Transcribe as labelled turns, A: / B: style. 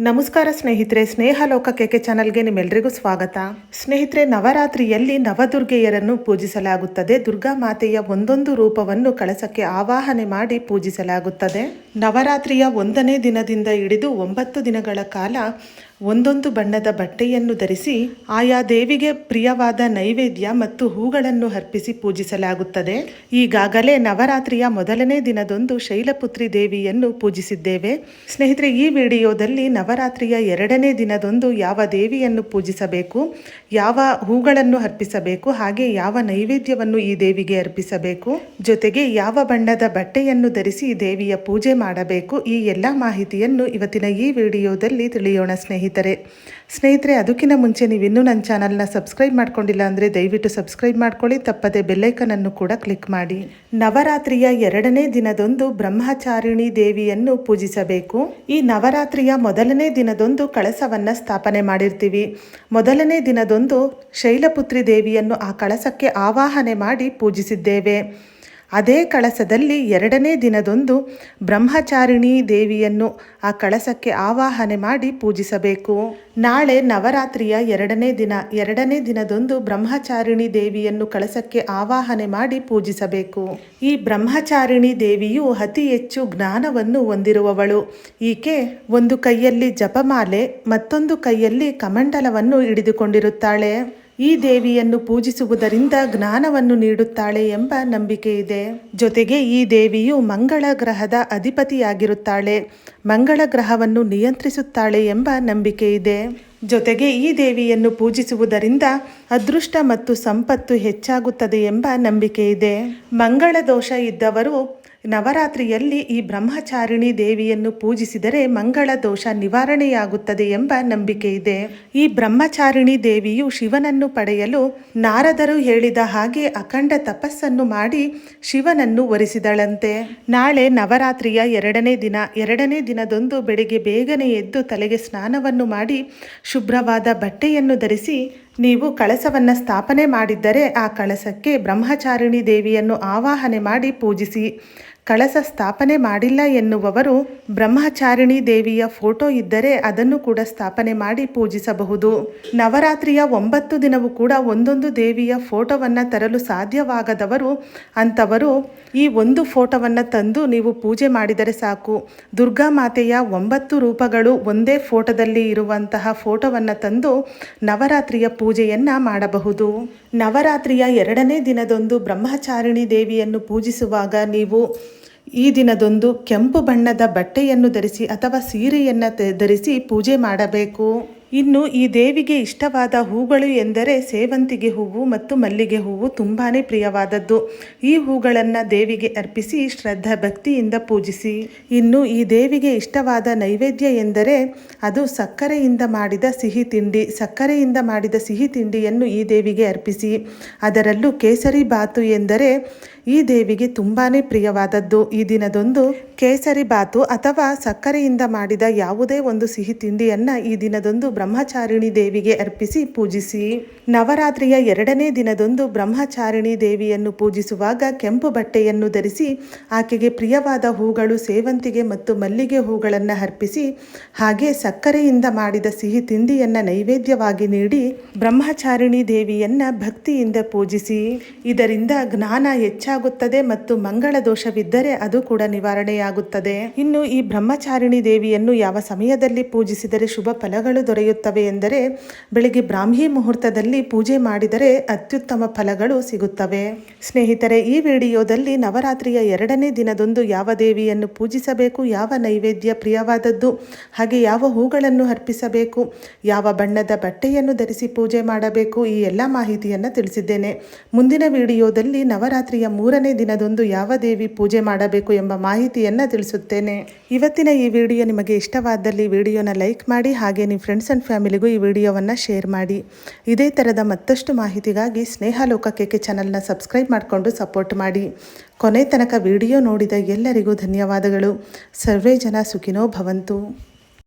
A: ನಮಸ್ಕಾರ ಸ್ನೇಹಿತರೆ ಸ್ನೇಹ ಲೋಕ ಕೆಕೆ ಚಾನಲ್ಗೆ ನಿಮ್ಮೆಲ್ಲರಿಗೂ ಸ್ವಾಗತ. ಸ್ನೇಹಿತರೆ, ನವರಾತ್ರಿಯಲ್ಲಿ ನವದುರ್ಗೆಯರನ್ನು ಪೂಜಿಸಲಾಗುತ್ತದೆ. ದುರ್ಗಾ ಮಾತೆಯ ಒಂದೊಂದು ರೂಪವನ್ನು ಕಳಸಕ್ಕೆ ಆವಾಹನೆ ಮಾಡಿ ಪೂಜಿಸಲಾಗುತ್ತದೆ. ನವರಾತ್ರಿಯ ಒಂದನೇ ದಿನದಿಂದ ಹಿಡಿದು ಒಂಬತ್ತು ದಿನಗಳ ಕಾಲ ಒಂದೊಂದು ಬಣ್ಣದ ಬಟ್ಟೆಯನ್ನು ಧರಿಸಿ ಆಯಾ ದೇವಿಗೆ ಪ್ರಿಯವಾದ ನೈವೇದ್ಯ ಮತ್ತು ಹೂಗಳನ್ನು ಅರ್ಪಿಸಿ ಪೂಜಿಸಲಾಗುತ್ತದೆ. ಈಗಾಗಲೇ ನವರಾತ್ರಿಯ ಮೊದಲನೇ ದಿನದೊಂದು ಶೈಲಪುತ್ರಿ ದೇವಿಯನ್ನು ಪೂಜಿಸಿದ್ದೇವೆ. ಸ್ನೇಹಿತರೆ, ಈ ವಿಡಿಯೋದಲ್ಲಿ ನವರಾತ್ರಿಯ ಎರಡನೇ ದಿನದೊಂದು ಯಾವ ದೇವಿಯನ್ನು ಪೂಜಿಸಬೇಕು, ಯಾವ ಹೂಗಳನ್ನು ಅರ್ಪಿಸಬೇಕು, ಹಾಗೆ ಯಾವ ನೈವೇದ್ಯವನ್ನು ಈ ದೇವಿಗೆ ಅರ್ಪಿಸಬೇಕು, ಜೊತೆಗೆ ಯಾವ ಬಣ್ಣದ ಬಟ್ಟೆಯನ್ನು ಧರಿಸಿ ದೇವಿಯ ಪೂಜೆ ಮಾಡಬೇಕು, ಈ ಎಲ್ಲ ಮಾಹಿತಿಯನ್ನು ಇವತ್ತಿನ ಈ ವಿಡಿಯೋದಲ್ಲಿ ತಿಳಿಯೋಣ ಸ್ನೇಹಿತರೆ. ಸ್ನೇಹಿತರೆ. ಸ್ನೇಹಿತರೆ, ಅದಕ್ಕಿಂತ ಮುಂಚೆ ನೀವು ಇನ್ನೂ ನನ್ನ ಚಾನಲ್ನ ಸಬ್ಸ್ಕ್ರೈಬ್ ಮಾಡ್ಕೊಂಡಿಲ್ಲ ಅಂದರೆ ದಯವಿಟ್ಟು ಸಬ್ಸ್ಕ್ರೈಬ್ ಮಾಡ್ಕೊಳ್ಳಿ, ತಪ್ಪದೆ ಬೆಲ್ಲೈಕನನ್ನು ಕೂಡ ಕ್ಲಿಕ್ ಮಾಡಿ. ನವರಾತ್ರಿಯ ಎರಡನೇ ದಿನದೊಂದು ಬ್ರಹ್ಮಚಾರಿಣಿ ದೇವಿಯನ್ನು ಪೂಜಿಸಬೇಕು. ಈ ನವರಾತ್ರಿಯ ಮೊದಲನೇ ದಿನದೊಂದು ಕಳಸವನ್ನು ಸ್ಥಾಪನೆ ಮಾಡಿರ್ತೀವಿ. ಮೊದಲನೇ ದಿನದೊಂದು ಶೈಲಪುತ್ರಿ ದೇವಿಯನ್ನು ಆ ಕಳಸಕ್ಕೆ ಆವಾಹನೆ ಮಾಡಿ ಪೂಜಿಸಿದ್ದೇವೆ. ಅದೇ ಕಳಸದಲ್ಲಿ ಎರಡನೇ ದಿನದೊಂದು ಬ್ರಹ್ಮಚಾರಿಣಿ ದೇವಿಯನ್ನು ಆ ಕಳಸಕ್ಕೆ ಆವಾಹನೆ ಮಾಡಿ ಪೂಜಿಸಬೇಕು. ನಾಳೆ ನವರಾತ್ರಿಯ ಎರಡನೇ ದಿನ, ಎರಡನೇ ದಿನದೊಂದು ಬ್ರಹ್ಮಚಾರಿಣಿ ದೇವಿಯನ್ನು ಕಳಸಕ್ಕೆ ಆವಾಹನೆ ಮಾಡಿ ಪೂಜಿಸಬೇಕು. ಈ ಬ್ರಹ್ಮಚಾರಿಣಿ ದೇವಿಯು ಅತಿ ಹೆಚ್ಚು ಜ್ಞಾನವನ್ನು ಹೊಂದಿರುವವಳು. ಈಕೆ ಒಂದು ಕೈಯಲ್ಲಿ ಜಪಮಾಲೆ, ಮತ್ತೊಂದು ಕೈಯಲ್ಲಿ ಕಮಂಡಲವನ್ನು ಹಿಡಿದುಕೊಂಡಿರುತ್ತಾಳೆ. ಈ ದೇವಿಯನ್ನು ಪೂಜಿಸುವುದರಿಂದ ಜ್ಞಾನವನ್ನು ನೀಡುತ್ತಾಳೆ ಎಂಬ ನಂಬಿಕೆ ಇದೆ. ಜೊತೆಗೆ ಈ ದೇವಿಯು ಮಂಗಳ ಗ್ರಹದ ಅಧಿಪತಿಯಾಗಿರುತ್ತಾಳೆ. ಮಂಗಳ ಗ್ರಹವನ್ನು ನಿಯಂತ್ರಿಸುತ್ತಾಳೆ ಎಂಬ ನಂಬಿಕೆ ಇದೆ. ಜೊತೆಗೆ ಈ ದೇವಿಯನ್ನು ಪೂಜಿಸುವುದರಿಂದ ಅದೃಷ್ಟ ಮತ್ತು ಸಂಪತ್ತು ಹೆಚ್ಚಾಗುತ್ತದೆ ಎಂಬ ನಂಬಿಕೆ ಇದೆ. ಮಂಗಳ ದೋಷ ಇದ್ದವರು ನವರಾತ್ರಿಯಲ್ಲಿ ಈ ಬ್ರಹ್ಮಚಾರಿಣಿ ದೇವಿಯನ್ನು ಪೂಜಿಸಿದರೆ ಮಂಗಳ ದೋಷ ನಿವಾರಣೆಯಾಗುತ್ತದೆ ಎಂಬ ನಂಬಿಕೆ ಇದೆ. ಈ ಬ್ರಹ್ಮಚಾರಿಣಿ ದೇವಿಯು ಶಿವನನ್ನು ಪಡೆಯಲು ನಾರದರು ಹೇಳಿದ ಹಾಗೆ ಅಖಂಡ ತಪಸ್ಸನ್ನು ಮಾಡಿ ಶಿವನನ್ನು ಒರೆಸಿದಳಂತೆ ನಾಳೆ ನವರಾತ್ರಿಯ ಎರಡನೇ ದಿನ, ಎರಡನೇ ದಿನದಂದು ಬೆಳಿಗ್ಗೆ ಬೇಗನೆ ಎದ್ದು ತಲೆಗೆ ಸ್ನಾನವನ್ನು ಮಾಡಿ ಶುಭ್ರವಾದ ಬಟ್ಟೆಯನ್ನು ಧರಿಸಿ ನೀವು ಕಳಸವನ್ನು ಸ್ಥಾಪನೆ ಮಾಡಿದ್ದರೆ ಆ ಕಳಸಕ್ಕೆ ಬ್ರಹ್ಮಚಾರಿಣಿ ದೇವಿಯನ್ನು ಆವಾಹನೆ ಮಾಡಿ ಪೂಜಿಸಿ. ಕಳಸ ಸ್ಥಾಪನೆ ಮಾಡಿಲ್ಲ ಎನ್ನುವವರು ಬ್ರಹ್ಮಚಾರಿಣಿ ದೇವಿಯ ಫೋಟೋ ಇದ್ದರೆ ಅದನ್ನು ಕೂಡ ಸ್ಥಾಪನೆ ಮಾಡಿ ಪೂಜಿಸಬಹುದು. ನವರಾತ್ರಿಯ ಒಂಬತ್ತು ದಿನವೂ ಕೂಡ ಒಂದೊಂದು ದೇವಿಯ ಫೋಟೋವನ್ನು ತರಲು ಸಾಧ್ಯವಾಗದವರು ಅಂಥವರು ಈ ಒಂದು ಫೋಟೋವನ್ನು ತಂದು ನೀವು ಪೂಜೆ ಮಾಡಿದರೆ ಸಾಕು. ದುರ್ಗಾ ಮಾತೆಯ ಒಂಬತ್ತು ರೂಪಗಳು ಒಂದೇ ಫೋಟೋದಲ್ಲಿ ಇರುವಂತಹ ಫೋಟೋವನ್ನು ತಂದು ನವರಾತ್ರಿಯ ಪೂಜೆಯನ್ನು ಮಾಡಬಹುದು. ನವರಾತ್ರಿಯ ಎರಡನೇ ದಿನದಂದು ಬ್ರಹ್ಮಚಾರಿಣಿ ದೇವಿಯನ್ನು ಪೂಜಿಸುವಾಗ ನೀವು ಈ ದಿನದೊಂದು ಕೆಂಪು ಬಣ್ಣದ ಬಟ್ಟೆಯನ್ನು ಧರಿಸಿ ಅಥವಾ ಸೀರೆಯನ್ನು ಧರಿಸಿ ಪೂಜೆ ಮಾಡಬೇಕು. ಇನ್ನು ಈ ದೇವಿಗೆ ಇಷ್ಟವಾದ ಹೂಗಳು ಎಂದರೆ ಸೇವಂತಿಗೆ ಹೂವು ಮತ್ತು ಮಲ್ಲಿಗೆ ಹೂವು ತುಂಬಾ ಪ್ರಿಯವಾದದ್ದು. ಈ ಹೂಗಳನ್ನು ದೇವಿಗೆ ಅರ್ಪಿಸಿ ಶ್ರದ್ಧಾ ಭಕ್ತಿಯಿಂದ ಪೂಜಿಸಿ. ಇನ್ನು ಈ ದೇವಿಗೆ ಇಷ್ಟವಾದ ನೈವೇದ್ಯ ಎಂದರೆ ಅದು ಸಕ್ಕರೆಯಿಂದ ಮಾಡಿದ ಸಿಹಿ ತಿಂಡಿ. ಸಕ್ಕರೆಯಿಂದ ಮಾಡಿದ ಸಿಹಿ ತಿಂಡಿಯನ್ನು ಈ ದೇವಿಗೆ ಅರ್ಪಿಸಿ. ಅದರಲ್ಲೂ ಕೇಸರಿ ಬಾತು ಎಂದರೆ ಈ ದೇವಿಗೆ ತುಂಬಾ ಪ್ರಿಯವಾದದ್ದು. ಈ ದಿನದೊಂದು ಕೇಸರಿ ಬಾತು ಅಥವಾ ಸಕ್ಕರೆಯಿಂದ ಮಾಡಿದ ಯಾವುದೇ ಒಂದು ಸಿಹಿ ತಿಂಡಿಯನ್ನು ಈ ದಿನದೊಂದು ಬ್ರಹ್ಮಚಾರಿಣಿ ದೇವಿಗೆ ಅರ್ಪಿಸಿ ಪೂಜಿಸಿ. ನವರಾತ್ರಿಯ ಎರಡನೇ ದಿನದೊಂದು ಬ್ರಹ್ಮಚಾರಿಣಿ ದೇವಿಯನ್ನು ಪೂಜಿಸುವಾಗ ಕೆಂಪು ಬಟ್ಟೆಯನ್ನು ಧರಿಸಿ ಆಕೆಗೆ ಪ್ರಿಯವಾದ ಹೂಗಳು, ಸೇವಂತಿಗೆ ಮತ್ತು ಮಲ್ಲಿಗೆ ಹೂಗಳನ್ನು ಅರ್ಪಿಸಿ ಹಾಗೆ ಸಕ್ಕರೆಯಿಂದ ಮಾಡಿದ ಸಿಹಿ ತಿಂಡಿಯನ್ನು ನೈವೇದ್ಯವಾಗಿ ನೀಡಿ ಬ್ರಹ್ಮಚಾರಿಣಿ ದೇವಿಯನ್ನು ಭಕ್ತಿಯಿಂದ ಪೂಜಿಸಿ. ಇದರಿಂದ ಜ್ಞಾನ ಹೆಚ್ಚಾಗುತ್ತದೆ ಮತ್ತು ಮಂಗಳ ದೋಷವಿದ್ದರೆ ಅದು ಕೂಡ ನಿವಾರಣೆಯಾಗುತ್ತದೆ. ಇನ್ನು ಈ ಬ್ರಹ್ಮಚಾರಿಣಿ ದೇವಿಯನ್ನು ಯಾವ ಸಮಯದಲ್ಲಿ ಪೂಜಿಸಿದರೆ ಶುಭ ಫಲಗಳು ದೊರೆಯುತ್ತವೆ ಎಂದರೆ, ಬೆಳಿಗ್ಗೆ ಬ್ರಾಹ್ಮಿ ಮುಹೂರ್ತದಲ್ಲಿ ಪೂಜೆ ಮಾಡಿದರೆ ಅತ್ಯುತ್ತಮ ಫಲಗಳು ಸಿಗುತ್ತವೆ. ಸ್ನೇಹಿತರೆ, ಈ ವಿಡಿಯೋದಲ್ಲಿ ನವರಾತ್ರಿಯ ಎರಡನೇ ದಿನದಂದು ಯಾವ ದೇವಿಯನ್ನು ಪೂಜಿಸಬೇಕು, ಯಾವ ನೈವೇದ್ಯ ಪ್ರಿಯವಾದದ್ದು, ಹಾಗೆ ಯಾವ ಹೂಗಳನ್ನು ಅರ್ಪಿಸಬೇಕು, ಯಾವ ಬಣ್ಣದ ಬಟ್ಟೆಯನ್ನು ಧರಿಸಿ ಪೂಜೆ ಮಾಡಬೇಕು, ಈ ಎಲ್ಲ ಮಾಹಿತಿಯನ್ನು ತಿಳಿಸಿದ್ದೇನೆ. ಮುಂದಿನ ವಿಡಿಯೋದಲ್ಲಿ ನವರಾತ್ರಿಯ ಮೂರನೇ ದಿನದೊಂದು ಯಾವ ದೇವಿ ಪೂಜೆ ಮಾಡಬೇಕು ಎಂಬ ಮಾಹಿತಿಯನ್ನು ತಿಳಿಸುತ್ತೇನೆ. ಇವತ್ತಿನ ಈ ವಿಡಿಯೋ ನಿಮಗೆ ಇಷ್ಟವಾದಲ್ಲಿ ವಿಡಿಯೋನ ಲೈಕ್ ಮಾಡಿ ಹಾಗೆ ನಿಮ್ಮ ಫ್ರೆಂಡ್ಸ್ ಆ್ಯಂಡ್ ಫ್ಯಾಮಿಲಿಗೂ ಈ ವಿಡಿಯೋವನ್ನು ಶೇರ್ ಮಾಡಿ. ಇದೇ ಥರದ ಮತ್ತಷ್ಟು ಮಾಹಿತಿಗಾಗಿ ಸ್ನೇಹ ಲೋಕ ಕೆಕೆ ಚಾನಲ್ನ ಸಬ್ಸ್ಕ್ರೈಬ್ ಮಾಡಿಕೊಂಡು ಸಪೋರ್ಟ್ ಮಾಡಿ. ಕೊನೆ ತನಕ ವಿಡಿಯೋ ನೋಡಿದ ಎಲ್ಲರಿಗೂ ಧನ್ಯವಾದಗಳು. ಸರ್ವೇ ಜನ ಸುಖಿನೋ ಭವಂತು.